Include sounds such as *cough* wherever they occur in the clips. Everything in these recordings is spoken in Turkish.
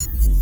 you.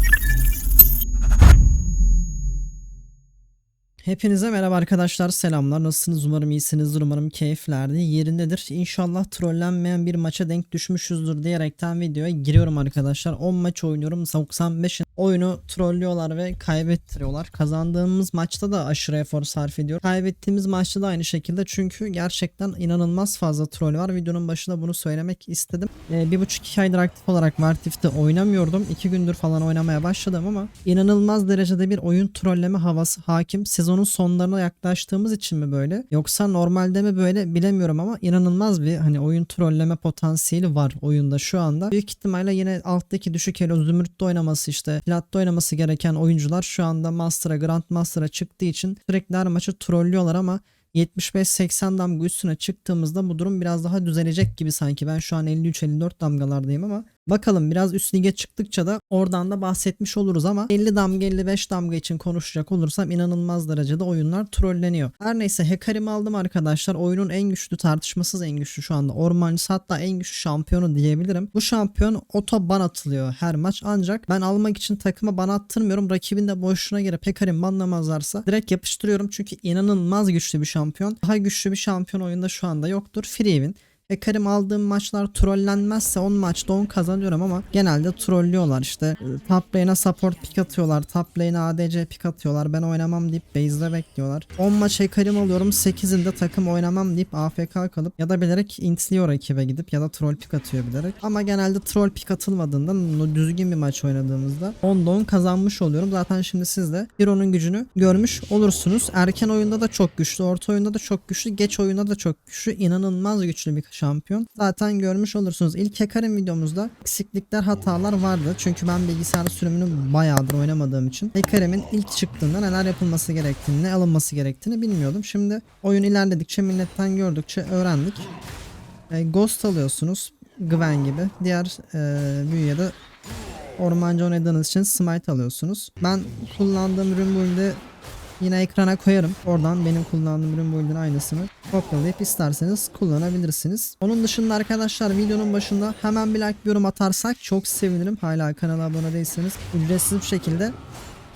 Hepinize merhaba arkadaşlar selamlar. Nasılsınız? Umarım iyisinizdir umarım keyiflerde yerindedir. İnşallah trollenmeyen bir maça denk düşmüşüzdür diyerekten videoya giriyorum arkadaşlar. 10 maç oynuyorum 95'in oyunu trollüyorlar ve kaybettiriyorlar. Kazandığımız maçta da aşırı efor sarf ediyor. Kaybettiğimiz maçta da aynı şekilde çünkü gerçekten inanılmaz fazla troll var. Videonun başında bunu söylemek istedim. Ee, bir buçuk iki aydır aktif olarak Martif'te oynamıyordum. İki gündür falan oynamaya başladım ama inanılmaz derecede bir oyun trolleme havası hakim sezonun sonlarına yaklaştığımız için mi böyle yoksa normalde mi böyle bilemiyorum ama inanılmaz bir hani oyun trolleme potansiyeli var oyunda şu anda. Büyük ihtimalle yine alttaki düşük elo zümrütte oynaması işte platta oynaması gereken oyuncular şu anda Master'a Grand Master'a çıktığı için sürekli her maçı trollüyorlar ama 75-80 damga üstüne çıktığımızda bu durum biraz daha düzelecek gibi sanki. Ben şu an 53-54 damgalardayım ama bakalım biraz üst lige çıktıkça da oradan da bahsetmiş oluruz ama 50 damga 55 damga için konuşacak olursam inanılmaz derecede oyunlar trolleniyor. Her neyse Hecarim'i aldım arkadaşlar. Oyunun en güçlü tartışmasız en güçlü şu anda ormancısı hatta en güçlü şampiyonu diyebilirim. Bu şampiyon oto ban atılıyor her maç ancak ben almak için takıma ban attırmıyorum. Rakibin de boşluğuna girip Hecarim banlamazlarsa direkt yapıştırıyorum çünkü inanılmaz güçlü bir şampiyon. Daha güçlü bir şampiyon oyunda şu anda yoktur. Free win. Ekarim aldığım maçlar trollenmezse 10 maçta 10 kazanıyorum ama genelde trollüyorlar işte. E, top lane'e support pick atıyorlar top lane'e ADC pick atıyorlar ben oynamam deyip base'de bekliyorlar. 10 maç Ekarim alıyorum 8'inde takım oynamam deyip AFK kalıp ya da bilerek intliyor rakibe gidip ya da troll pick atıyor bilerek. Ama genelde troll pick atılmadığında düzgün bir maç oynadığımızda 10'da 10 kazanmış oluyorum. Zaten şimdi siz de Hero'nun gücünü görmüş olursunuz. Erken oyunda da çok güçlü orta oyunda da çok güçlü geç oyunda da çok güçlü inanılmaz güçlü bir şampiyon. Zaten görmüş olursunuz. İlk Hekarim videomuzda eksiklikler hatalar vardı. Çünkü ben bilgisayar sürümünü bayağıdır oynamadığım için Hekarim'in ilk çıktığında neler yapılması gerektiğini, ne alınması gerektiğini bilmiyordum. Şimdi oyun ilerledikçe milletten gördükçe öğrendik. E, Ghost alıyorsunuz. Gwen gibi. Diğer e, büyüye de ormancı oynadığınız için smite alıyorsunuz. Ben kullandığım ürün build'i Yine ekrana koyarım. Oradan benim kullandığım ürün build'in aynısını kopyalayıp isterseniz kullanabilirsiniz. Onun dışında arkadaşlar videonun başında hemen bir like bir yorum atarsak çok sevinirim. Hala kanala abone değilseniz ücretsiz bir şekilde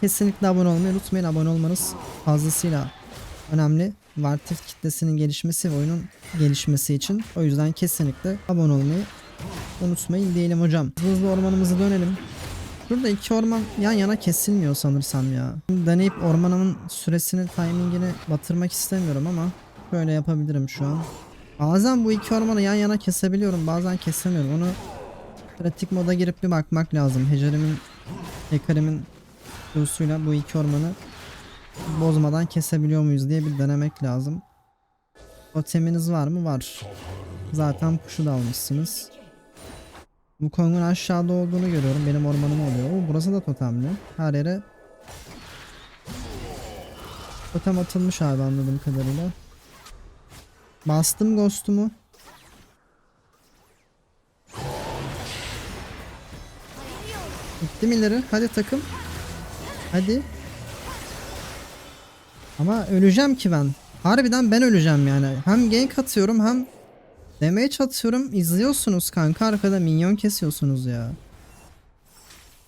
kesinlikle abone olmayı unutmayın. Abone olmanız fazlasıyla önemli. Vartif kitlesinin gelişmesi ve oyunun gelişmesi için. O yüzden kesinlikle abone olmayı unutmayın diyelim hocam. Hızlı ormanımıza dönelim. Burada iki orman yan yana kesilmiyor sanırsam ya. Deneyip ormanımın süresini, timingini batırmak istemiyorum ama böyle yapabilirim şu an. Bazen bu iki ormanı yan yana kesebiliyorum, bazen kesemiyorum. Onu pratik moda girip bir bakmak lazım. Hecerimin, Hekarim'in Q'suyla bu iki ormanı bozmadan kesebiliyor muyuz diye bir denemek lazım. Toteminiz var mı? Var. Zaten kuşu da almışsınız. Bu Kong'un aşağıda olduğunu görüyorum. Benim ormanım oluyor. Oo, burası da totemli. Her yere totem atılmış abi anladığım kadarıyla. Bastım Ghost'umu. Gittim ileri. Hadi takım. Hadi. Ama öleceğim ki ben. Harbiden ben öleceğim yani. Hem gank atıyorum hem Damage atıyorum. izliyorsunuz kanka arkada minyon kesiyorsunuz ya.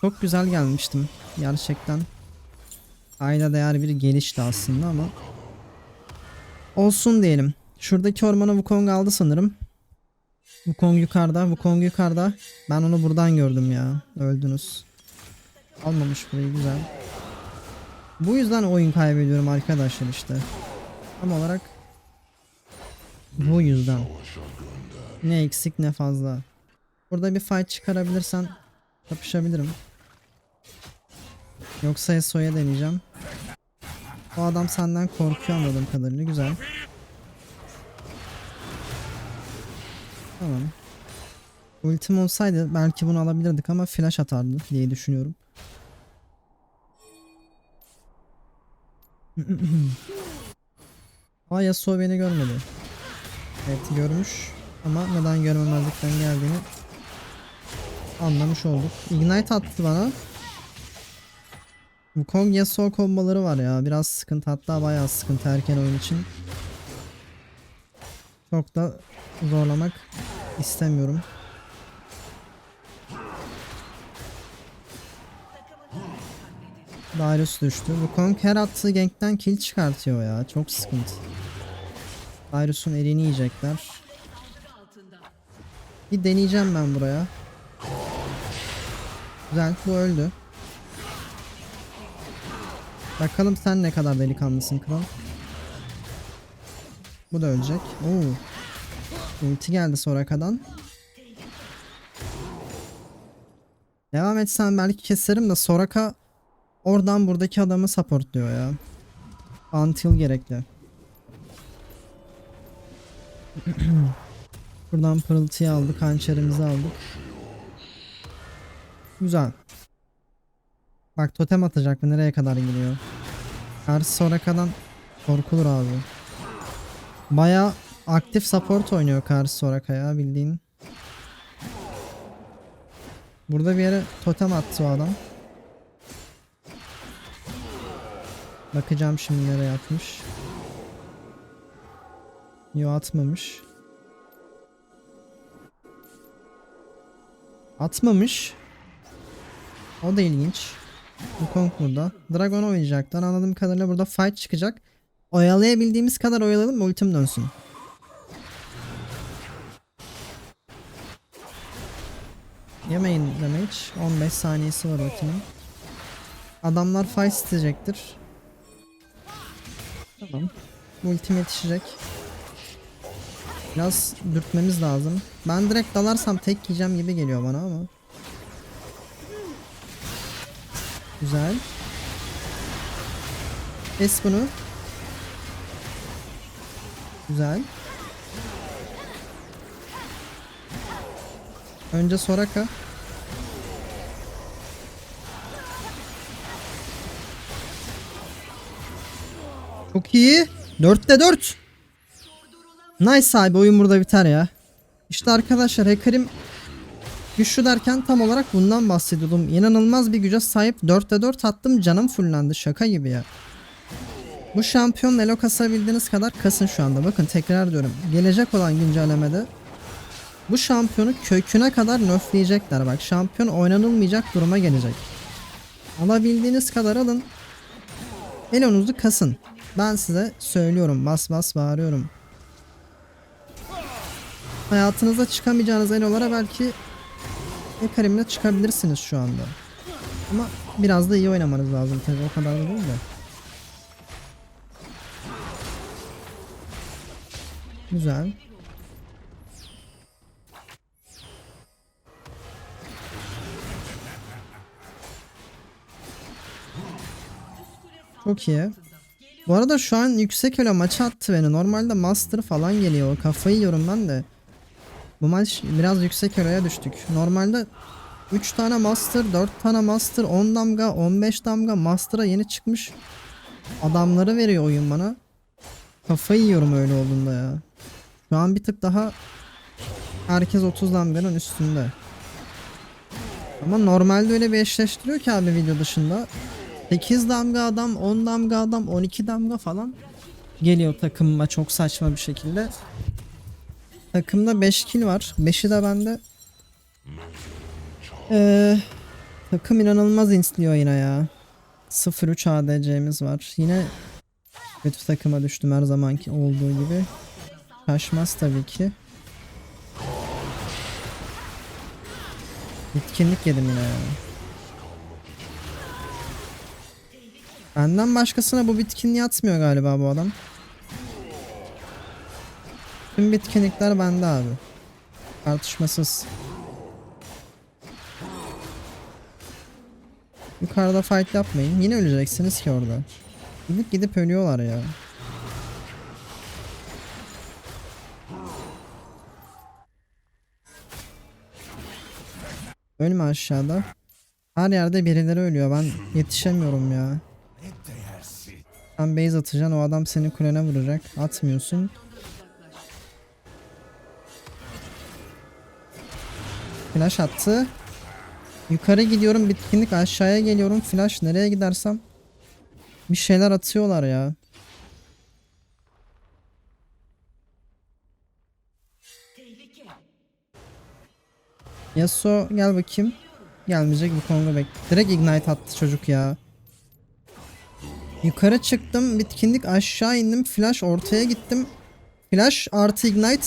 Çok güzel gelmiştim gerçekten. Ayda değer bir gelişti aslında ama. Olsun diyelim. Şuradaki ormanı Wukong aldı sanırım. Wukong yukarıda, Wukong yukarıda. Ben onu buradan gördüm ya. Öldünüz. Almamış burayı güzel. Bu yüzden oyun kaybediyorum arkadaşlar işte. Tam olarak bu yüzden. Ne eksik ne fazla. Burada bir fight çıkarabilirsen kapışabilirim. Yoksa Eso'ya deneyeceğim. O adam senden korkuyor anladığım kadarıyla. Güzel. Tamam. Ultim olsaydı belki bunu alabilirdik ama flash atardı diye düşünüyorum. *clears throat* Aa Yasuo beni görmedi. Evet görmüş ama neden görmemezlikten geldiğini anlamış olduk. Ignite attı bana. Bu Kong Yasuo komboları var ya biraz sıkıntı hatta bayağı sıkıntı erken oyun için. Çok da zorlamak istemiyorum. Darius düştü. Bu Kong her attığı gankten kill çıkartıyor ya. Çok sıkıntı. Darius'un elini yiyecekler. Bir deneyeceğim ben buraya. Güzel bu öldü. Bakalım sen ne kadar delikanlısın kral. Bu da ölecek. Oo. Ulti geldi Soraka'dan. Devam etsen belki keserim de Soraka oradan buradaki adamı supportluyor ya. Until gerekli. *clears throat* Buradan pırıltıyı aldık, hançerimizi aldık. Güzel. Bak totem atacak mı? Nereye kadar gidiyor? Karşı Soraka'dan korkulur abi. Baya aktif support oynuyor karşı Soraka ya bildiğin. Burada bir yere totem attı o adam. Bakacağım şimdi nereye atmış. Yo atmamış. Atmamış. O da ilginç. Bu Kong burada. Dragon oynayacaklar. Anladığım kadarıyla burada fight çıkacak. Oyalayabildiğimiz kadar oyalayalım ultim dönsün. Yemeyin damage. 15 saniyesi var ultinin. Adamlar fight isteyecektir. Tamam. Ultim yetişecek. Biraz dürtmemiz lazım. Ben direkt dalarsam tek yiyeceğim gibi geliyor bana ama. Güzel. Kes bunu. Güzel. Önce Soraka. Çok iyi. 4'te 4. Nice abi oyun burada biter ya. İşte arkadaşlar Hekarim güçlü derken tam olarak bundan bahsediyordum. İnanılmaz bir güce sahip 4'te 4 attım canım fullendi şaka gibi ya. Bu şampiyon elo kasabildiğiniz kadar kasın şu anda. Bakın tekrar diyorum. Gelecek olan güncellemede bu şampiyonu köküne kadar nerfleyecekler. Bak şampiyon oynanılmayacak duruma gelecek. Alabildiğiniz kadar alın. Elonuzu kasın. Ben size söylüyorum. Bas bas bağırıyorum. Hayatınızda çıkamayacağınız elolara belki Ekarim'le çıkabilirsiniz şu anda. Ama biraz da iyi oynamanız lazım tabii o kadar da değil de. Güzel. Çok iyi. Bu arada şu an yüksek elo maça attı beni. Normalde master falan geliyor. Kafayı yiyorum ben de. Bu maç biraz yüksek eloya düştük. Normalde 3 tane master, 4 tane master, 10 damga, 15 damga master'a yeni çıkmış. Adamları veriyor oyun bana. Kafayı yiyorum öyle olduğunda ya. Şu an bir tık daha herkes 30 damganın üstünde. Ama normalde öyle bir eşleştiriyor ki abi video dışında. 8 damga adam, 10 damga adam, 12 damga falan geliyor takımıma çok saçma bir şekilde. Takımda 5 kill var. 5'i de bende. Ee, takım inanılmaz insliyor yine ya. 0-3 ADC'miz var. Yine kötü takıma düştüm her zamanki olduğu gibi. Taşmaz tabii ki. Bitkinlik yedim yine ya. Benden başkasına bu bitkinliği atmıyor galiba bu adam. Tüm bitkinlikler bende abi. Tartışmasız. Yukarıda fight yapmayın. Yine öleceksiniz ki orada. Gidip gidip ölüyorlar ya. Ölme aşağıda. Her yerde birileri ölüyor. Ben yetişemiyorum ya. Sen base atacaksın o adam seni kulene vuracak. Atmıyorsun. Flash attı. Yukarı gidiyorum bitkinlik aşağıya geliyorum flash nereye gidersem bir şeyler atıyorlar ya. Yasuo gel bakayım. Gelmeyecek bu Kongo bek. Direkt ignite attı çocuk ya. Yukarı çıktım. Bitkinlik aşağı indim. Flash ortaya gittim. Flash artı ignite.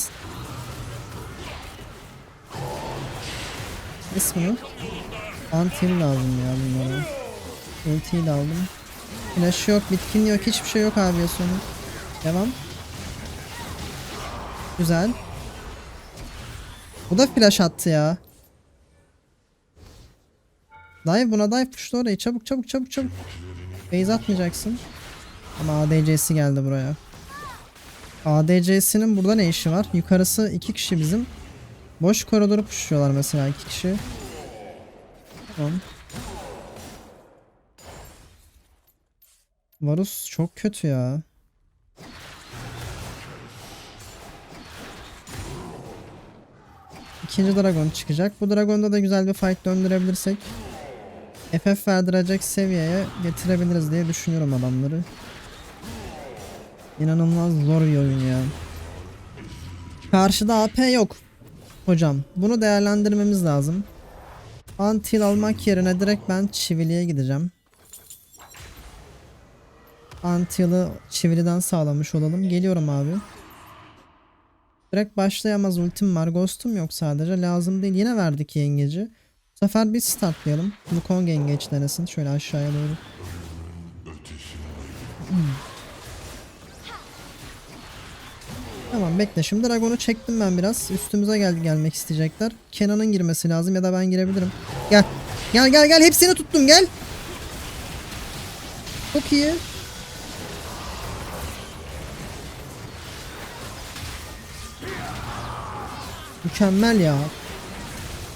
İsmini. Antil lazım ya bunlara. Ultiyi de aldım. Flash yok, bitkin yok, hiçbir şey yok abi sonu. Devam. Güzel. Bu da flash attı ya. Dive buna dive puştu orayı. Çabuk çabuk çabuk çabuk. Base atmayacaksın. Ama ADC'si geldi buraya. ADC'sinin burada ne işi var? Yukarısı iki kişi bizim. Boş koridoru puşluyorlar mesela iki kişi. Tamam. Varus çok kötü ya. İkinci dragon çıkacak. Bu dragonda da güzel bir fight döndürebilirsek FF verdirecek seviyeye getirebiliriz diye düşünüyorum adamları. İnanılmaz zor bir oyun ya. Karşıda AP yok. Hocam bunu değerlendirmemiz lazım. Antil almak yerine direkt ben çiviliye gideceğim. Antil'i çiviliden sağlamış olalım. Geliyorum abi. Direkt başlayamaz ultim var. Ghost'um yok sadece. Lazım değil. Yine verdik yengeci. Bu sefer biz startlayalım. Wukong yengeç denesin. Şöyle aşağıya doğru. Hmm. Tamam bekle. Şimdi Dragon'u çektim ben biraz. Üstümüze gel gelmek isteyecekler. Kenan'ın girmesi lazım ya da ben girebilirim. Gel. Gel gel gel. Hepsini tuttum gel. Çok iyi. Mükemmel ya.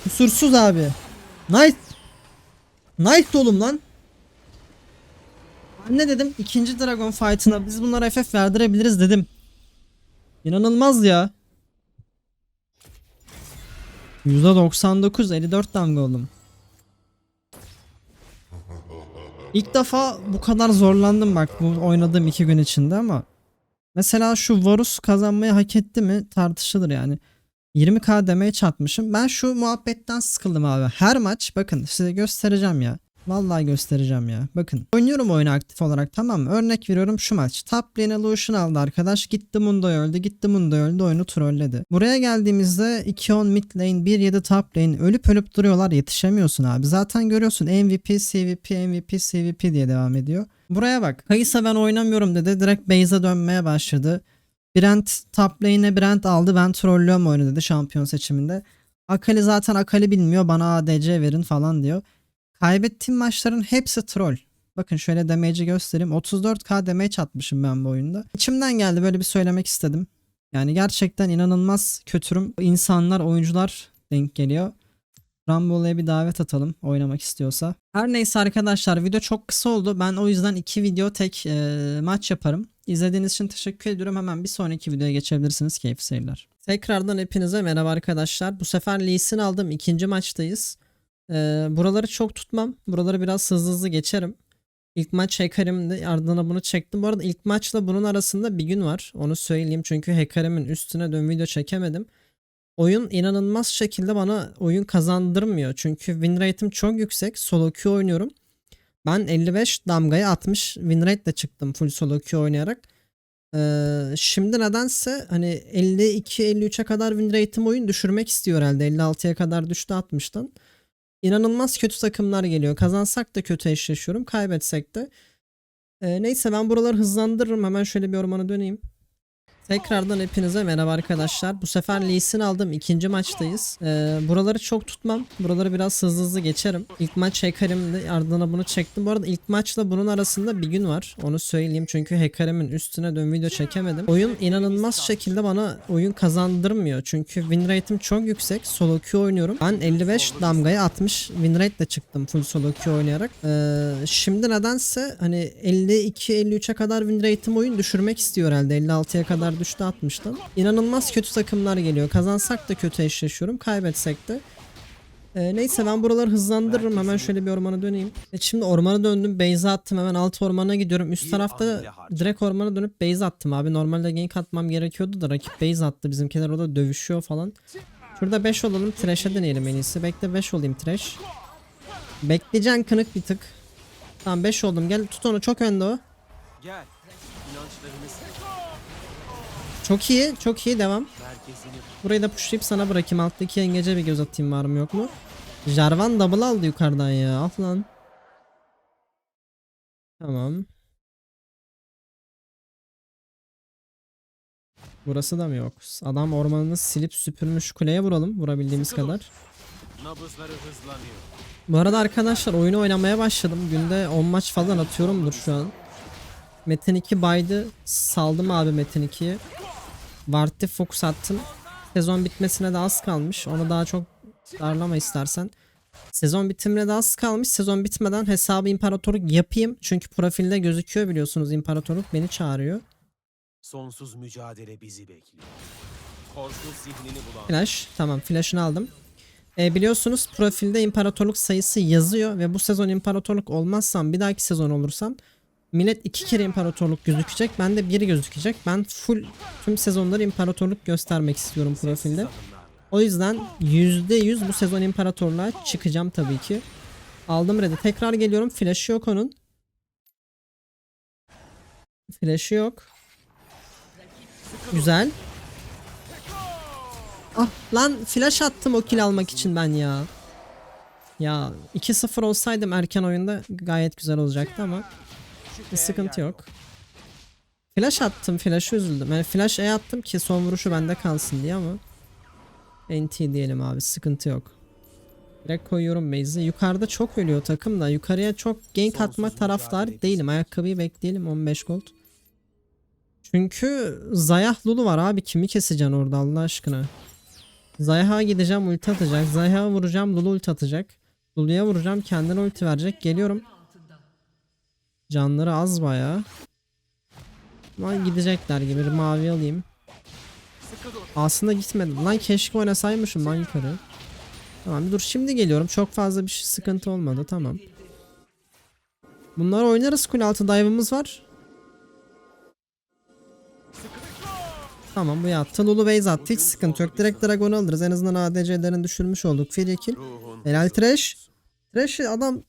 Kusursuz abi. Nice. Nice oğlum lan. Ne dedim? İkinci Dragon Fight'ına biz bunlara FF verdirebiliriz dedim. İnanılmaz ya. %99 54 damga oğlum. İlk defa bu kadar zorlandım bak bu oynadığım iki gün içinde ama mesela şu Varus kazanmayı hak etti mi tartışılır yani. 20k demeye çatmışım. Ben şu muhabbetten sıkıldım abi. Her maç bakın size göstereceğim ya. Vallahi göstereceğim ya. Bakın oynuyorum oyunu aktif olarak tamam mı? Örnek veriyorum şu maç. Top lane Lucian aldı arkadaş. Gitti Mundo öldü. Gitti Mundo öldü. Oyunu trolledi. Buraya geldiğimizde 2-10 mid lane 1-7 top lane ölüp ölüp duruyorlar. Yetişemiyorsun abi. Zaten görüyorsun MVP, CVP, MVP, CVP diye devam ediyor. Buraya bak. Kayısa ben oynamıyorum dedi. Direkt base'e dönmeye başladı. Brent top lane'e Brent aldı ben trollüyorum oyunu dedi şampiyon seçiminde. Akali zaten Akali bilmiyor bana ADC verin falan diyor. Kaybettiğim maçların hepsi troll. Bakın şöyle damage'i göstereyim. 34k damage atmışım ben bu oyunda. İçimden geldi böyle bir söylemek istedim. Yani gerçekten inanılmaz kötürüm. İnsanlar, oyuncular denk geliyor. Rumble'ya bir davet atalım oynamak istiyorsa. Her neyse arkadaşlar video çok kısa oldu. Ben o yüzden iki video tek e, maç yaparım. İzlediğiniz için teşekkür ediyorum. Hemen bir sonraki videoya geçebiliriz. Keyifli seyirler. Tekrardan hepinize merhaba arkadaşlar. Bu sefer Lee Sin aldım. İkinci maçtayız. Ee, buraları çok tutmam. Buraları biraz hızlı hızlı geçerim. İlk maç Hekarim'di. Ardından bunu çektim. Bu arada ilk maçla bunun arasında bir gün var. Onu söyleyeyim. Çünkü Hekarim'in üstüne dön video çekemedim. Oyun inanılmaz şekilde bana oyun kazandırmıyor. Çünkü win rate'im çok yüksek. Solo queue oynuyorum. Ben 55 damgaya 60 win rate çıktım full solo queue oynayarak. Ee, şimdi nedense hani 52-53'e kadar win rate'im oyun düşürmek istiyor herhalde. 56'ya kadar düştü 60'tan. İnanılmaz kötü takımlar geliyor. Kazansak da kötü eşleşiyorum. Kaybetsek de. Ee, neyse ben buraları hızlandırırım. Hemen şöyle bir ormana döneyim. Tekrardan hepinize merhaba arkadaşlar. Bu sefer Lee Sin aldım. İkinci maçtayız. Ee, buraları çok tutmam. Buraları biraz hızlı hızlı geçerim. İlk maç Hekarim'di. Ardından bunu çektim. Bu arada ilk maçla bunun arasında bir gün var. Onu söyleyeyim. Çünkü Hekarim'in üstüne dön video çekemedim. Oyun inanılmaz şekilde bana oyun kazandırmıyor. Çünkü win rate'im çok yüksek. Solo queue oynuyorum. Ben 55 damgaya 60 win rate çıktım full solo queue oynayarak. Ee, şimdi nedense hani 52-53'e kadar win rate'im oyun düşürmek istiyor herhalde. 56'ya kadar düştü 60'tan. İnanılmaz kötü takımlar geliyor. Kazansak da kötü eşleşiyorum. Kaybetsek de. Ee, neyse ben buraları hızlandırırım. Hemen şöyle bir ormana döneyim. E, şimdi ormana döndüm. Base attım. Hemen alt ormana gidiyorum. Üst tarafta direkt ormana dönüp base attım abi. Normalde gank atmam gerekiyordu da rakip base attı. Bizimkiler orada dövüşüyor falan. Şurada 5 olalım. Trash'e deneyelim en iyisi. Bekle 5 olayım trash. Bekleyeceksin kınık bir tık. Tamam 5 oldum. Gel tut onu. Çok önde o. Gel. Çok iyi. Çok iyi. Devam. Burayı da pushlayıp sana bırakayım. Alttaki yengece bir göz atayım var mı yok mu? Jarvan double aldı yukarıdan ya. Ah lan. Tamam. Burası da mı yok? Adam ormanını silip süpürmüş kuleye vuralım. Vurabildiğimiz kadar. Bu arada arkadaşlar oyunu oynamaya başladım. Günde 10 maç falan atıyorumdur şu an. Metin 2 baydı. Saldım abi Metin 2'yi. Vart'te fokus attım. Sezon bitmesine de az kalmış. Onu daha çok darlama istersen. Sezon bitimine de az kalmış. Sezon bitmeden hesabı imparatorluk yapayım. Çünkü profilde gözüküyor biliyorsunuz imparatorluk beni çağırıyor. Sonsuz mücadele bizi bekliyor. Korku zihnini bulan Flash. Tamam flash'ını aldım. E, biliyorsunuz profilde imparatorluk sayısı yazıyor ve bu sezon imparatorluk olmazsam bir dahaki sezon olursam millet iki kere imparatorluk gözükecek. Ben de biri gözükecek. Ben full tüm sezonları imparatorluk göstermek istiyorum profilde. O yüzden %100 bu sezon imparatorluğa çıkacağım tabii ki. Aldım red'i. Tekrar geliyorum. Flash'ı yok onun. Flash'ı yok. Güzel. Ah lan flash attım o kill almak için ben ya. Ya 2-0 olsaydım erken oyunda gayet güzel olacaktı ama bir sıkıntı yok. Flash attım, flash'ı üzüldüm. Yani flash E attım ki son vuruşu bende kalsın diye ama NT diyelim abi sıkıntı yok. Direkt koyuyorum base'i. Yukarıda çok ölüyor takım da. Yukarıya çok gank atma taraftar değilim. Ayakkabıyı bekleyelim 15 gold. Çünkü Zayah Lulu var abi. Kimi keseceksin orada Allah aşkına? Zayah'a gideceğim ulti atacak. Zayah'a vuracağım Lulu ulti atacak. Lulu'ya vuracağım kendine ulti verecek. Geliyorum. Canları az baya. Ama gidecekler gibi. Bir mavi alayım. Aslında gitmedim. Lan keşke oynasaymışım lan yukarı. Tamam dur şimdi geliyorum. Çok fazla bir sıkıntı olmadı. Tamam. Bunları oynarız. Kule altı dive'ımız var. Tamam bu yattı. Lulu base attı. Hiç sıkıntı yok. Direkt Dragon alırız. En azından ADC'lerini düşürmüş olduk. Free kill. Helal Trash. Trash adam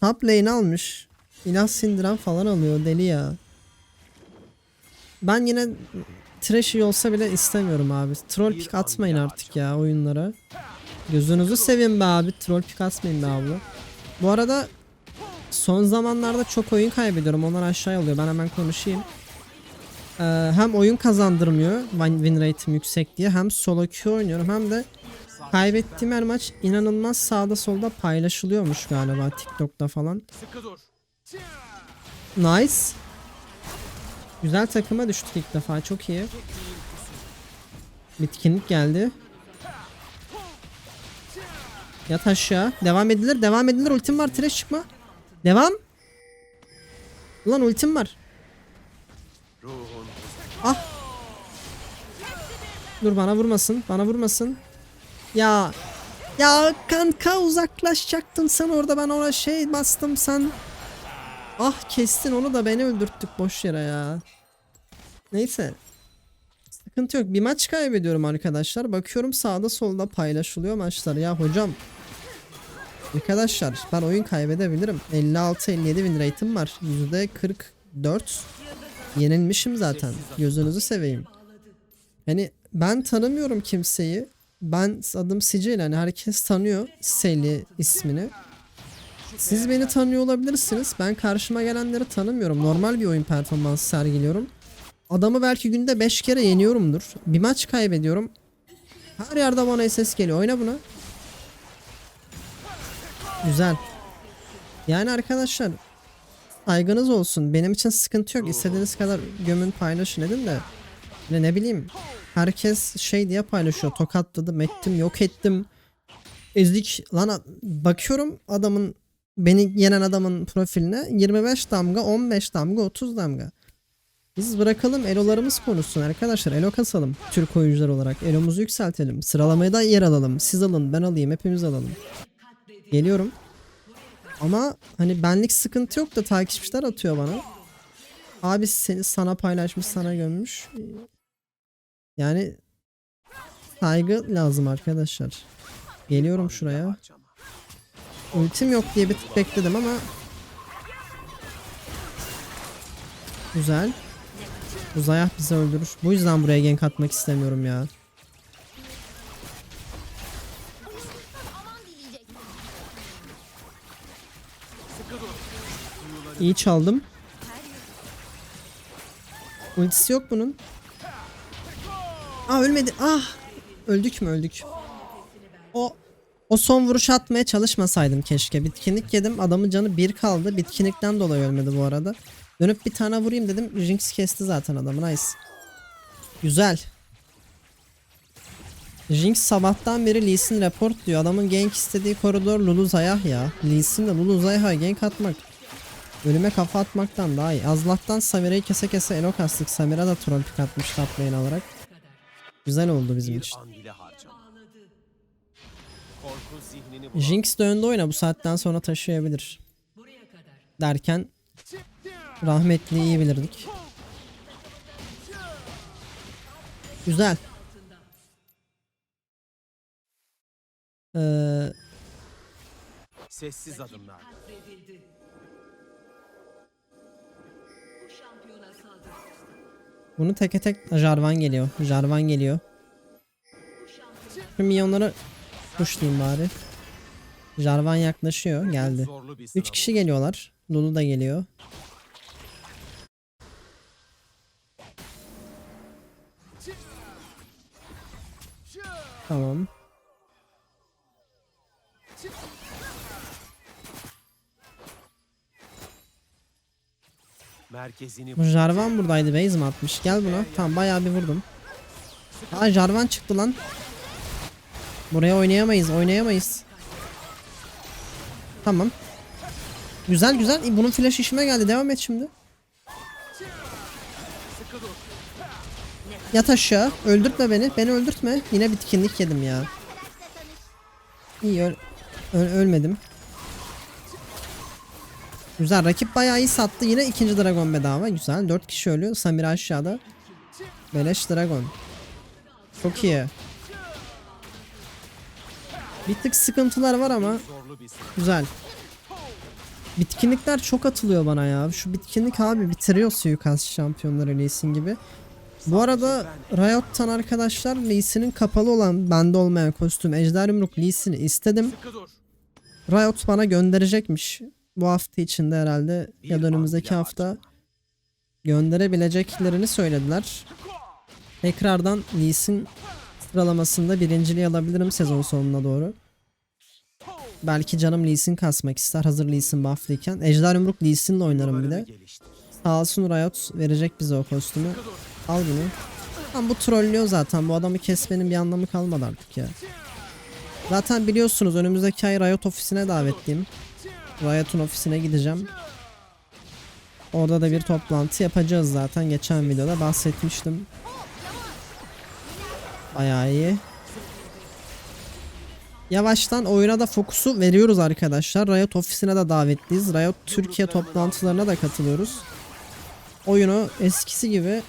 top lane almış. İlah sindiren falan alıyor. Deli ya. Ben yine Trash iyi olsa bile istemiyorum abi. Troll pick atmayın artık ya oyunlara. Gözünüzü seveyim be abi. Troll pick atmayın be abla. Bu arada son zamanlarda çok oyun kaybediyorum. Onlar aşağı alıyor. Ben hemen konuşayım. Ee, hem oyun kazandırmıyor. Win rate'im yüksek diye. Hem solo queue oynuyorum. Hem de Kaybettiğim her maç inanılmaz sağda solda paylaşılıyormuş galiba TikTok'ta falan. Nice. Güzel takıma düştük ilk defa çok iyi. Bitkinlik geldi. Yat aşağı. Devam edilir. Devam edilir. Ultim var. Trash çıkma. Devam. Ulan ultim var. Ruhun Dur bana vurmasın. Bana vurmasın. Ya. Ya kanka uzaklaşacaktın sen orada ben ona şey bastım sen. Ah kestin onu da beni öldürttük boş yere ya. Neyse. Sıkıntı yok. Bir maç kaybediyorum arkadaşlar. Bakıyorum sağda solda paylaşılıyor maçlar. Ya hocam. Arkadaşlar ben oyun kaybedebilirim. 56-57 win rate'im var. %44. Yenilmişim zaten. Gözünüzü seveyim. Hani ben tanımıyorum kimseyi. Ben adım Sicil hani herkes tanıyor Seli ismini. Siz beni tanıyor olabilirsiniz. Ben karşıma gelenleri tanımıyorum. Normal bir oyun performansı sergiliyorum. Adamı belki günde 5 kere yeniyorumdur. Bir maç kaybediyorum. Her yerde bana ses geliyor. Oyna bunu. Güzel. Yani arkadaşlar saygınız olsun. Benim için sıkıntı yok. İstediğiniz kadar gömün paylaşın edin de. Ne, ne bileyim. Herkes şey diye paylaşıyor. Tokatladım, ettim, yok ettim. Ezik. Lan bakıyorum adamın beni yenen adamın profiline 25 damga, 15 damga, 30 damga. Biz bırakalım elolarımız konuşsun arkadaşlar. Elo kasalım Türk oyuncular olarak. Elomuzu yükseltelim. Sıralamaya da yer alalım. Siz alın, ben alayım, hepimiz alalım. Geliyorum. Ama hani benlik sıkıntı yok da takipçiler atıyor bana. Abi seni sana paylaşmış, sana gömmüş. Yani saygı lazım arkadaşlar. Geliyorum şuraya. Ultim yok diye bir tık bekledim ama Güzel. Uzayah bizi öldürür. Bu yüzden buraya gank atmak istemiyorum ya. İyi çaldım. Ultisi yok bunun. Aa ölmedi. Ah. Öldük mü öldük. O o son vuruş atmaya çalışmasaydım keşke. Bitkinlik yedim. Adamın canı bir kaldı. Bitkinlikten dolayı ölmedi bu arada. Dönüp bir tane vurayım dedim. Jinx kesti zaten adamı. Nice. Güzel. Jinx sabahtan beri Lee Sin report diyor. Adamın gank istediği koridor Lulu Zayah ya. Lee Sin de Lulu Zayah'a gank atmak. Ölüme kafa atmaktan daha iyi. Azlah'tan Samira'yı kese kese elo kastık. Samira da troll pick atmış top alarak. Güzel oldu bizim için. an bile harcama. Korku zihnini bulan Jinx de önde oyna bu saatten sonra taşıyabilir. Derken rahmetli iyi bilirdik. Güzel. Ee, sessiz adımlar. bunu teke tek Jarvan geliyor. Jarvan geliyor. Şu minyonları pushlayayım bari. Jarvan yaklaşıyor. Geldi. Zorlu bir 3 sınav kişi geliyorlar. Lulu da geliyor. Tamam. Merkezini Bu Jarvan buradaydı. Base mi atmış? Gel buna. Tamam bayağı bir vurdum. Aa Jarvan çıktı lan. Buraya oynayamayız. Oynayamayız. Tamam. Güzel güzel. Bunun flash işime geldi. Devam et şimdi. Yat aşağı. Öldürtme beni. Beni öldürtme. Yine bitkinlik yedim ya. İyi öl öl- ölmedim. Güzel. Rakip bayağı iyi sattı. Yine ikinci dragon bedava. Güzel. 4 kişi ölüyor. Samira aşağıda. Beleş dragon. Çok iyi. Bir tık sıkıntılar var ama. Güzel. Bitkinlikler çok atılıyor bana ya. Şu bitkinlik abi bitiriyor suikast şampiyonları Lee Sin gibi. Bu arada Riot'tan arkadaşlar Lee Sin'in kapalı olan bende olmayan kostüm Ejder Yumruk Lee Sin'i istedim. Riot bana gönderecekmiş. Bu hafta içinde herhalde ya da önümüzdeki hafta gönderebileceklerini söylediler. Tekrardan Lee Sin sıralamasında birinciliği alabilirim sezon sonuna doğru. Belki canım Lee Sin kasmak ister hazır Lee Sin bufflıyken. Ejder Yumruk Lee Sin'le oynarım bir de. Sağ olsun Riot verecek bize o kostümü. Al bunu. Tam bu trollüyor zaten. Bu adamı kesmenin bir anlamı kalmadı artık ya. Zaten biliyorsunuz önümüzdeki ay Riot ofisine davetliyim. Riot'un ofisine gideceğim. Orada da bir toplantı yapacağız zaten. Geçen videoda bahsetmiştim. Bayağı iyi. Yavaştan oyuna da fokusu veriyoruz arkadaşlar. Riot ofisine de davetliyiz. Riot Türkiye toplantılarına da katılıyoruz. Oyunu eskisi gibi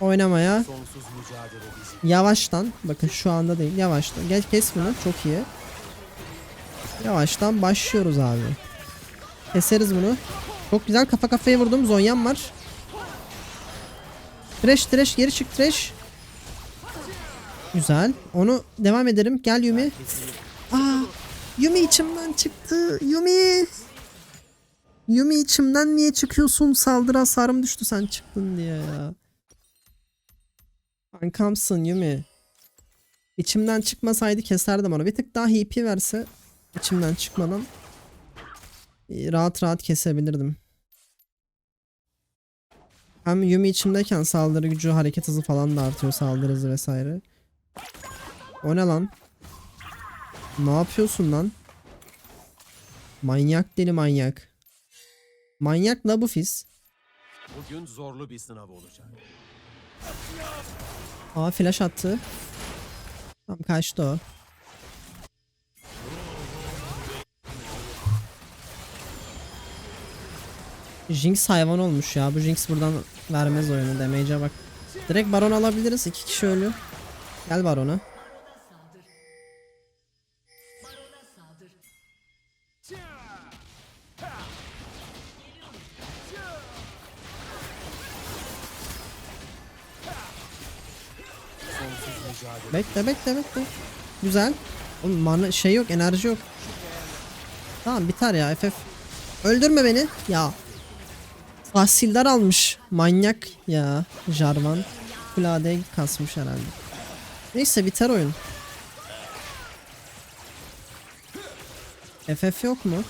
oynamaya yavaştan bakın şu anda değil yavaştan gel kes bunu çok iyi yavaştan başlıyoruz abi keseriz bunu çok güzel kafa kafaya vurdum zonyam var trash trash geri çık trash güzel onu devam ederim gel Yumi Aa, Yumi içimden çıktı Yumi Yumi içimden niye çıkıyorsun saldırı hasarım düştü sen çıktın diye ya Kankamsın Yumi. İçimden çıkmasaydı keserdim onu. Bir tık daha HP verse içimden çıkmadan e, rahat rahat kesebilirdim. Hem Yumi içimdeyken saldırı gücü, hareket hızı falan da artıyor saldırı hızı vesaire. O ne lan? Ne yapıyorsun lan? Manyak deli manyak. Manyak la bu fiz. Bugün zorlu bir sınav olacak. Aa flash attı. Tam kaçtı o. Jinx hayvan olmuş ya. Bu Jinx buradan vermez oyunu. Damage'e bak. Direkt baron alabiliriz. İki kişi ölüyor. Gel var onu. Bekle bekle bekle. Güzel. Oğlum mana şey yok enerji yok. Tamam biter ya FF. Öldürme beni. Ya. Fasildar almış. Manyak ya. Jarvan. Kuladeye kasmış herhalde. Neyse biter oyun. FF yok mu?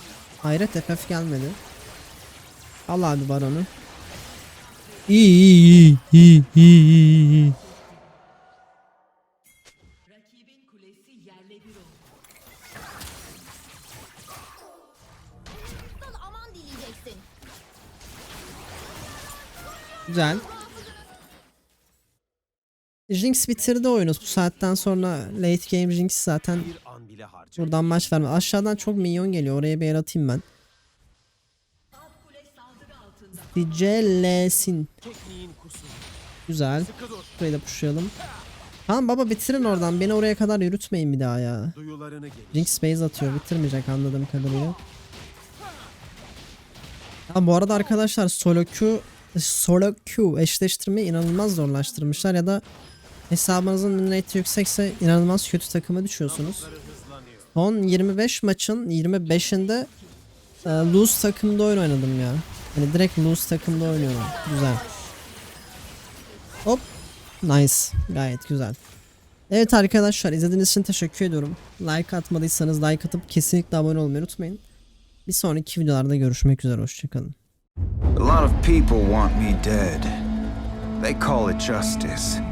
Hayret FF gelmedi. Al abi baronu. İyi iyi iyi iyi iyi iyi. Rakibin Jinx bitirdi oyunu. Bu saatten sonra late game Jinx zaten buradan maç verme. Aşağıdan çok minyon geliyor. Oraya bir el atayım ben. Kusuru. Güzel. Burayı da pushlayalım. Tamam baba bitirin oradan. Beni oraya kadar yürütmeyin bir daha ya. Jinx base atıyor. Bitirmeyecek anladığım kadarıyla. Ha, bu arada arkadaşlar solo queue, solo queue eşleştirmeyi inanılmaz zorlaştırmışlar ya da hesabınızın rate yüksekse inanılmaz kötü takıma düşüyorsunuz. Son 25 maçın 25'inde e, lose takımda oyun oynadım ya. Hani direkt lose takımda oynuyorum. Güzel. Hop. Nice. Gayet güzel. Evet arkadaşlar izlediğiniz için teşekkür ediyorum. Like atmadıysanız like atıp kesinlikle abone olmayı unutmayın. Bir sonraki videolarda görüşmek üzere. Hoşçakalın. A lot of people want me dead. They call it justice.